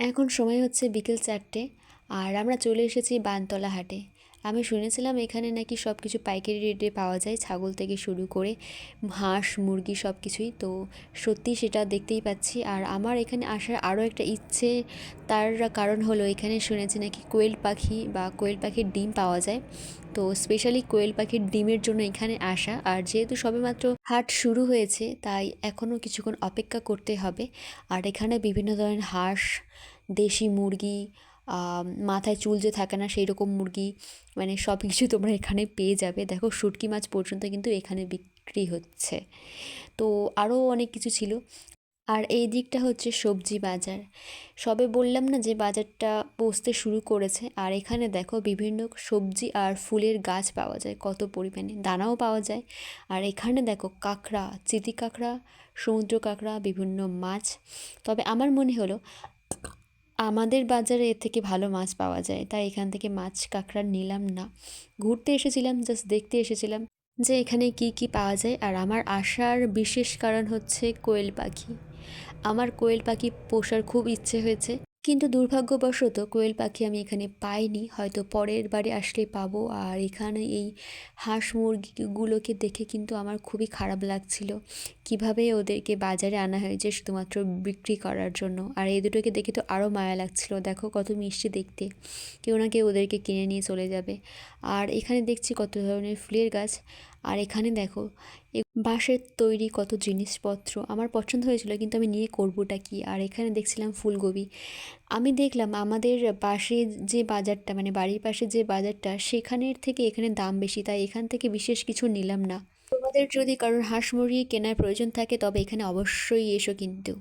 এখন সময় হচ্ছে বিকেল চারটে আর আমরা চলে এসেছি বানতলা হাটে। আমি শুনেছিলাম এখানে নাকি সব কিছু পাইকারি রেটে পাওয়া যায়, ছাগল থেকে শুরু করে হাঁস, মুরগি সব কিছুই তো সত্যি সেটা দেখতেই পাচ্ছি। আর আমার এখানে আসার আরও একটা ইচ্ছে, তার কারণ হলো এখানে শুনেছি নাকি কোয়েল পাখি বা কোয়েল পাখির ডিম পাওয়া যায়। তো স্পেশালি কোয়েল পাখির ডিমের জন্য এখানে আসা। আর যেহেতু সবেমাত্র হাট শুরু হয়েছে, তাই এখনও কিছুক্ষণ অপেক্ষা করতে হবে। আর এখানে বিভিন্ন ধরনের হাঁস, দেশি মুরগি মাথায় চুল যে থাকে না সেই রকম মুরগি মানে সব কিছু তোমরা এখানে পেয়ে যাবে। দেখো, শুটকি মাছ পর্যন্ত কিন্তু এখানে বিক্রি হচ্ছে। তো আরও অনেক কিছু ছিল। আর এই দিকটা হচ্ছে সবজি বাজার। সবে বললাম না যে বাজারটা বসতে শুরু করেছে। আর এখানে দেখো, বিভিন্ন সবজি আর ফুলের গাছ পাওয়া যায়, কত পরিমাণে। দানাও পাওয়া যায়। আর এখানে দেখো, কাঁকড়া চিতি কাঁকড়া সমুদ্র কাঁকড়া বিভিন্ন মাছ। তবে আমার মনে হলো আমাদের বাজারে এর থেকে ভালো মাছ পাওয়া যায়, তাই এখান থেকে মাছ কাঁকড়া নিলাম না। ঘুরতে এসেছিলাম জাস্ট দেখতে এসেছিলাম যে এখানে কি কি পাওয়া যায়। আর আমার আসার বিশেষ কারণ হচ্ছে কোয়েল পাখি। আমার কোয়েল পাখি পোষার খুব ইচ্ছে হয়েছে। কিন্তু দুর্ভাগ্যবশত কোয়েল পাখি আমি এখানে পাইনি। হয়তো পরের বারে আসলে পাবো। আর এখানে এই হাঁস মুরগিগুলোকে দেখে কিন্তু আমার খুবই খারাপ লাগছিল। কীভাবে ওদেরকে বাজারে আনা হয়েছে শুধুমাত্র বিক্রি করার জন্য। আর এই দুটোকে দেখে তো আরও মায়া লাগছিল। দেখো কত মিষ্টি দেখতে। কেউ না কেউ ওদেরকে কিনে নিয়ে চলে যাবে। আর এখানে দেখছি কত ধরনের ফুলের গাছ। আর এখানে দেখো বাঁশের তৈরি কত জিনিসপত্র। আমার পছন্দ হয়েছিল, কিন্তু আমি নিয়ে করবোটা কি? আর এখানে দেখছিলাম ফুলকপি। আমি দেখলাম আমাদের পাশে যে বাজারটা মানে বাড়ির পাশে যে বাজারটা, সেখানের থেকে এখানে দাম বেশি, তাই এখান থেকে বিশেষ কিছু নিলাম না। তোমাদের যদি কারোর হাঁস মুরগি কেনার প্রয়োজন থাকে, তবে এখানে অবশ্যই এসো কিন্তু।